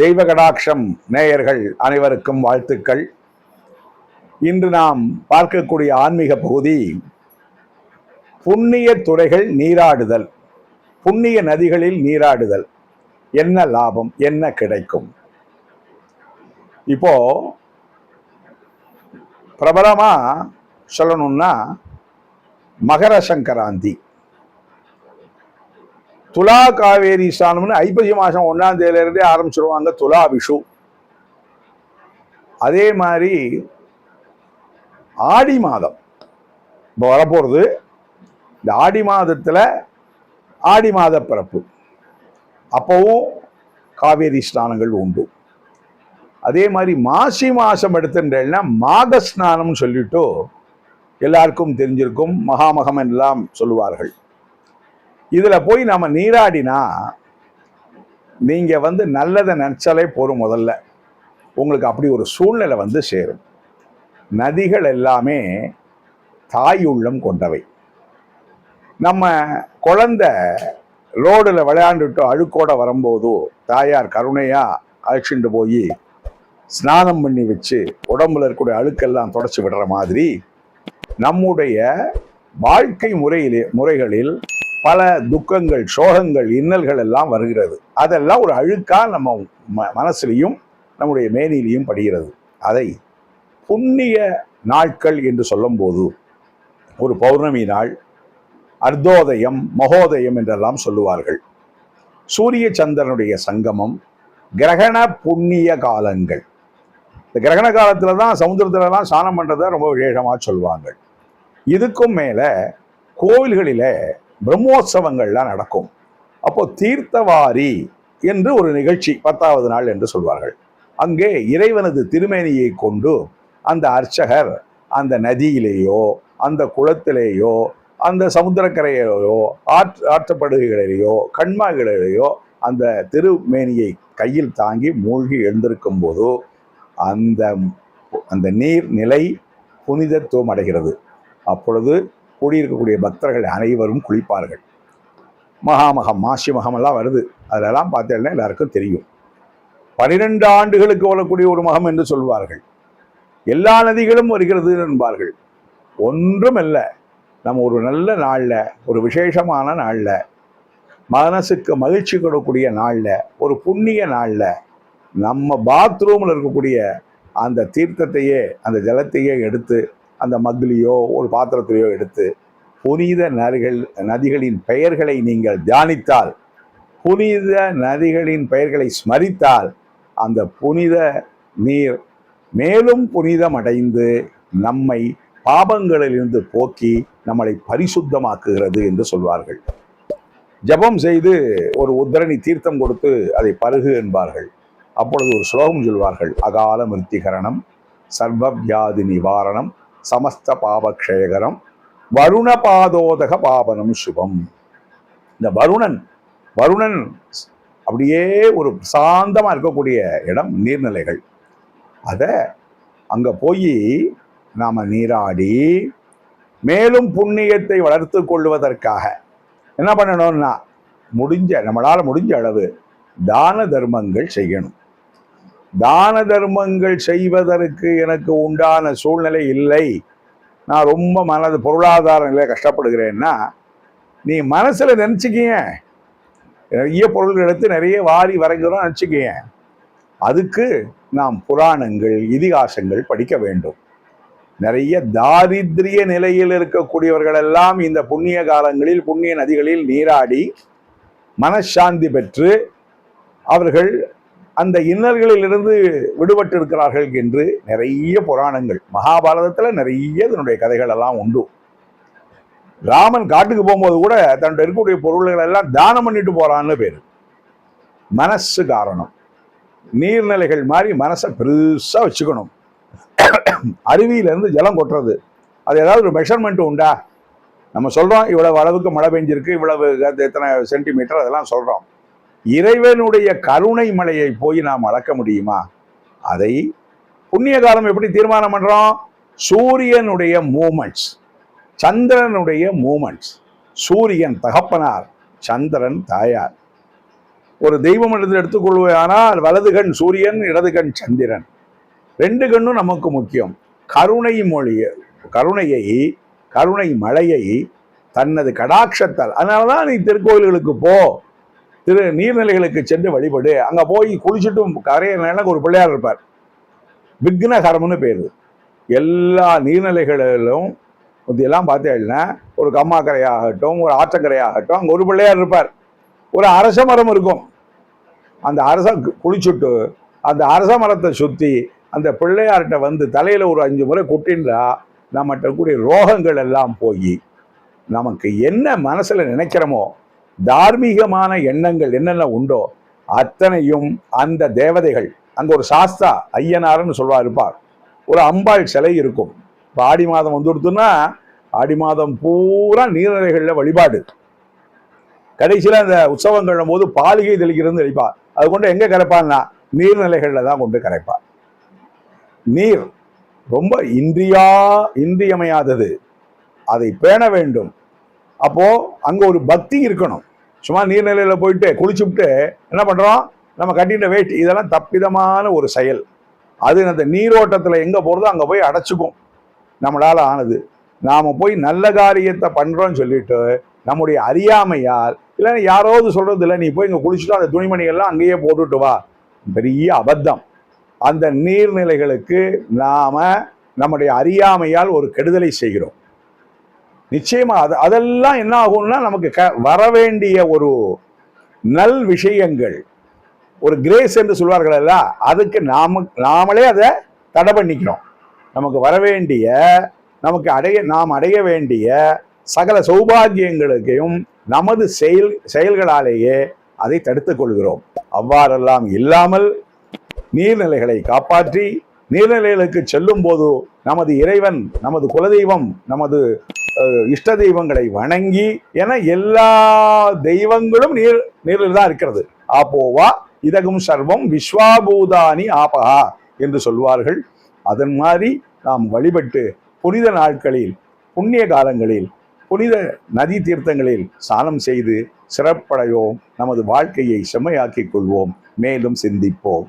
தெய்வ கடாட்சம் நேயர்கள் அனைவருக்கும் வாழ்த்துக்கள். இன்று நாம் பார்க்கக்கூடிய ஆன்மீக பகுதி புண்ணிய துறைகள் நீராடுதல். புண்ணிய நதிகளில் நீராடுதல். என்ன லாபம்? என்ன கிடைக்கும்? இப்போ பிரபலமாக சொல்லணும்னா மகர சங்கராந்தி. துலா காவேரி ஸ்தானம்னு ஐப்பசி மாதம் ஒன்றாம் தேதியிலிருந்தே ஆரம்பிச்சிருவாங்க துலா விஷு. அதே மாதிரி ஆடி மாதம். இப்போ வரப்போகிறது இந்த ஆடி மாதத்தில் ஆடி மாத பிறப்பு. அப்போவும் காவேரி ஸ்நானங்கள் உண்டு. அதே மாதிரி மாசி மாதம் எடுத்துட்டேன்னா மாக ஸ்நானம்னு சொல்லிட்டு எல்லாருக்கும் தெரிஞ்சிருக்கும் மகாமகம் எல்லாம் சொல்லுவார்கள். இதில் போய் நம்ம நீராடினா நீங்கள் வந்து நல்லதை நினச்சாலே போதும் முதல்ல. உங்களுக்கு அப்படி ஒரு சூழ்நிலை வந்து சேரும். நதிகள் எல்லாமே தாய் உள்ளம் கொண்டவை. நம்ம குழந்தை ரோடில் விளையாண்டுட்டு அழுக்கோட வரும்போதோ தாயார் கருணையாக அழைச்சிட்டு போய் ஸ்நானம் பண்ணி வச்சு உடம்புல இருக்கக்கூடிய அழுக்கெல்லாம் தொடச்சி விடுற மாதிரி நம்முடைய வாழ்க்கை முறையிலே முறைகளில் பல துக்கங்கள் சோகங்கள் இன்னல்கள் எல்லாம் வருகிறது. அதெல்லாம் ஒரு அழுக்கா நம்ம ம மனசுலையும் நம்முடைய மேனிலையும் படுகிறது. அதை புண்ணிய நாட்கள் என்று சொல்லும்போது ஒரு பௌர்ணமி நாள் அர்த்தோதயம் மகோதயம் என்றெல்லாம் சொல்லுவார்கள். சூரிய சந்திரனுடைய சங்கமம் கிரகண புண்ணிய காலங்கள். இந்த கிரகண காலத்தில் தான் சமுத்திரத்துலலாம் ஸ்நானம் பண்ணுறத ரொம்ப விசேஷமாக சொல்லுவாங்க இதுக்கும் மேலே கோவில்களில் பிரம்மோற்சவங்கள்லாம் நடக்கும். அப்போ தீர்த்தவாரி என்று ஒரு நிகழ்ச்சி பத்தாவது நாள் என்று சொல்வார்கள். அங்கே இறைவனது திருமேனியை கொண்டு அந்த அர்ச்சகர் அந்த நதியிலேயோ அந்த குளத்திலேயோ அந்த சமுத்திரக்கரையிலேயோ ஆற்று ஆற்றப்படுகைகளிலேயோ கண்மாய்களிலேயோ அந்த திருமேனியை கையில் தாங்கி மூழ்கி எழுந்திருக்கும் போது அந்த அந்த நீர் நிலை புனிதத்துவம் அடைகிறது. அப்பொழுது கூடியிருக்கக்கூடிய பக்தர்கள் அனைவரும் குளிப்பார்கள். மகாமகம் மாசி மகமெல்லாம் வருது. அதெல்லாம் பார்த்தேன்னா எல்லாருக்கும் தெரியும். பனிரெண்டு ஆண்டுகளுக்கு வரக்கூடிய ஒரு மகம் என்று சொல்வார்கள். எல்லா நதிகளும் வருகிறது என்பார்கள். ஒன்றும் இல்லை. நம்ம ஒரு நல்ல நாளில் ஒரு விசேஷமான நாளில் மனசுக்கு மகிழ்ச்சி கொடுக்கக்கூடிய நாளில் ஒரு புண்ணிய நாளில் நம்ம பாத்ரூமில் இருக்கக்கூடிய அந்த தீர்த்தத்தையே அந்த ஜலத்தையே எடுத்து அந்த மதுலையோ ஒரு பாத்திரத்திலையோ எடுத்து புனித நதிகள் நதிகளின் பெயர்களை நீங்கள் தியானித்தால் புனித நதிகளின் பெயர்களை ஸ்மரித்தால் அந்த புனித நீர் மேலும் புனிதம் அடைந்து நம்மை பாபங்களிலிருந்து போக்கி நம்மளை பரிசுத்தமாக்குகிறது என்று சொல்வார்கள். ஜபம் செய்து ஒரு உத்தரணி தீர்த்தம் கொடுத்து அதை பருகு என்பார்கள். அப்பொழுது ஒரு ஸ்லோகம் சொல்வார்கள். அகால மிருத்திகரணம் சர்வவியாதி நிவாரணம் சமஸ்த பாபக்ஷயகரம் வருண பாதோதக பாபனம் சுபம். இந்த வருணன் வருணன் அப்படியே ஒரு சாந்தமாக இருக்கக்கூடிய இடம் நீர்நிலைகள். அதை அங்கே போய் நாம் நீராடி மேலும் புண்ணியத்தை வளர்த்து கொள்வதற்காக என்ன பண்ணணும்னா முடிஞ்ச நம்மளால் முடிஞ்ச அளவு தான தர்மங்கள் செய்யணும். தான தர்மங்கள் செய்வதற்கு எனக்கு உண்டான சூழ்நிலை இல்லை. நான் ரொம்ப மனது பொருளாதார நிலையை கஷ்டப்படுகிறேன்னா நீ மனசில் நினச்சிக்கிங்க. நிறைய பொருள்கள் எடுத்து நிறைய வாரி வரைகிறோம் நினச்சிக்கிங்க. அதுக்கு நாம் புராணங்கள் இதிகாசங்கள் படிக்க வேண்டும். நிறைய தாரித்ரிய நிலையில் இருக்கக்கூடியவர்கள் எல்லாம் இந்த புண்ணிய காலங்களில் புண்ணிய நதிகளில் நீராடி மனசாந்தி பெற்று அவர்கள் அந்த இன்னல்களிலிருந்து விடுபட்டு இருக்கிறார்கள் என்று நிறைய புராணங்கள் மகாபாரதத்தில் நிறைய இதனுடைய கதைகள் எல்லாம் உண்டு. ராமன் காட்டுக்கு போகும்போது கூட தன்னுடைய இருக்கக்கூடிய பொருள்கள் எல்லாம் தானம் பண்ணிட்டு போறான்னு பேர். மனசு காரணம். நீர்நிலைகள் மாதிரி மனசை பெருசாக வச்சுக்கணும். அருவியிலேருந்து ஜலம் கொட்டுறது. அது ஏதாவது ஒரு மெஷர்மெண்ட் உண்டா? நம்ம சொல்கிறோம் இவ்வளவு அளவுக்கு மழை பெஞ்சிருக்கு இவ்வளவு எத்தனை சென்டிமீட்டர் அதெல்லாம் சொல்கிறோம் இறைவனுடைய கருணை மலையை போய் நாம் அளக்க முடியுமா? அதை புண்ணிய காலம் எப்படி தீர்மானம் பண்ணுறோம் சூரியனுடைய மூமெண்ட்ஸ் சந்திரனுடைய மூமெண்ட்ஸ் சூரியன் தகப்பனார் சந்திரன் தாயார். ஒரு தெய்வம் என்று எடுத்துக்கொள்வானால் வலது கண் சூரியன் இடது கண் சந்திரன். ரெண்டு கண்ணும் நமக்கு முக்கியம். கருணை மொழிய கருணையை கருணை மழையை தனது கடாட்சத்தால். அதனால தான் நீ திருக்கோயில்களுக்கு போ. திரு நீர்நிலைகளுக்கு சென்று வழிபடு. அங்கே போய் குளிச்சுட்டும் கரையில ஒரு பிள்ளையார் இருப்பார். விக்னகரம்னு பேர். எல்லா நீர்நிலைகளிலும் இதெல்லாம் பார்த்தீங்கன்னா ஒரு கம்மாக்கரையாகட்டும் ஒரு ஆற்றங்கரையாகட்டும் அங்கே ஒரு பிள்ளையார் இருப்பார். ஒரு அரச மரம் இருக்கும். அந்த அரச குளிச்சுட்டு அந்த அரச மரத்தை சுற்றி அந்த பிள்ளையார்கிட்ட வந்து தலையில் ஒரு அஞ்சு முறை குட்டின்றா நம்மகிட்ட கூடிய ரோகங்கள் எல்லாம் போய் நமக்கு என்ன மனசில் நினைக்கிறோமோ தார்மீகமான எண்ணங்கள் என்னென்ன உண்டோ அத்தனையும் அந்த தேவதைகள் அங்கே ஒரு சாஸ்தா ஐயனார்னு சொல்வா இருப்பார் ஒரு அம்பாள் சிலை இருக்கும். இப்போ ஆடி மாதம் வந்துடுத்துன்னா ஆடி மாதம் பூரா நீர்நிலைகளில் வழிபாடு. கடைசியில் அந்த உற்சவங்கள் போது பாலிகை தெளிக்கிறது தெளிப்பா அது கொண்டு எங்கே கரைப்பான்னா நீர்நிலைகளில் தான் கொண்டு கரைப்பார். நீர் ரொம்ப இன்றியா இன்றியமையாதது. அதை பேண வேண்டும். அப்போது அங்கே ஒரு பக்தி இருக்கணும். சும்மா நீர்நிலையில் போயிட்டு குளிச்சுட்டு என்ன பண்ணுறோம் நம்ம கட்டின வெயிட் இதெல்லாம் தப்பிதமான ஒரு செயல். அது அந்த நீரோட்டத்தில் எங்கே போகிறதோ அங்கே போய் அடைச்சுக்கும். நம்மளால் ஆனது. நாம் போய் நல்ல காரியத்தை பண்ணுறோம்னு சொல்லிட்டு நம்முடைய அறியாமையால் இல்லைன்னா யாராவது சொல்கிறது இல்லை நீ போய் இங்கே குளிச்சுட்டு அந்த துணிமணிகள்லாம் அங்கேயே போட்டுட்டு வா. பெரிய அபத்தம். அந்த நீர்நிலைகளுக்கு நாம் நம்முடைய அறியாமையால் ஒரு கெடுதலை செய்கிறோம். நிச்சயமா அது அதெல்லாம் என்ன ஆகும்னா நமக்கு க வரவேண்டிய ஒரு நல் விஷயங்கள். ஒரு கிரேஸ் என்று சொல்வார்கள் அல்ல அதுக்கு நாம நாமளே அதை தடை பண்ணிக்கிறோம். நமக்கு வர வேண்டிய நமக்கு அடைய நாம் அடைய வேண்டிய சகல சௌபாகியங்களுக்கையும் நமது செயல் செயல்களாலேயே அதை தடுத்துக் கொள்கிறோம். அவ்வாறெல்லாம் இல்லாமல் நீர்நிலைகளை காப்பாற்றி நீர்நிலைகளுக்கு செல்லும் போது நமது இறைவன் நமது குலதெய்வம் நமது இஷ்ட தெய்வங்களை வணங்கி என எல்லா தெய்வங்களும் நீர் நீரில் தான் இருக்கிறது. ஆப்போவா இதகும் சர்வம் விஸ்வாபூதானி ஆபஹா என்று சொல்வார்கள். அதன் மாதிரி நாம் வழிபட்டு புனித நாட்களில் புண்ணிய காலங்களில் புனித நதி தீர்த்தங்களில் சாணம் செய்து சிறப்படையோம் நமது வாழ்க்கையை செம்மையாக்கிக் கொள்வோம். மேலும் சிந்திப்போம்.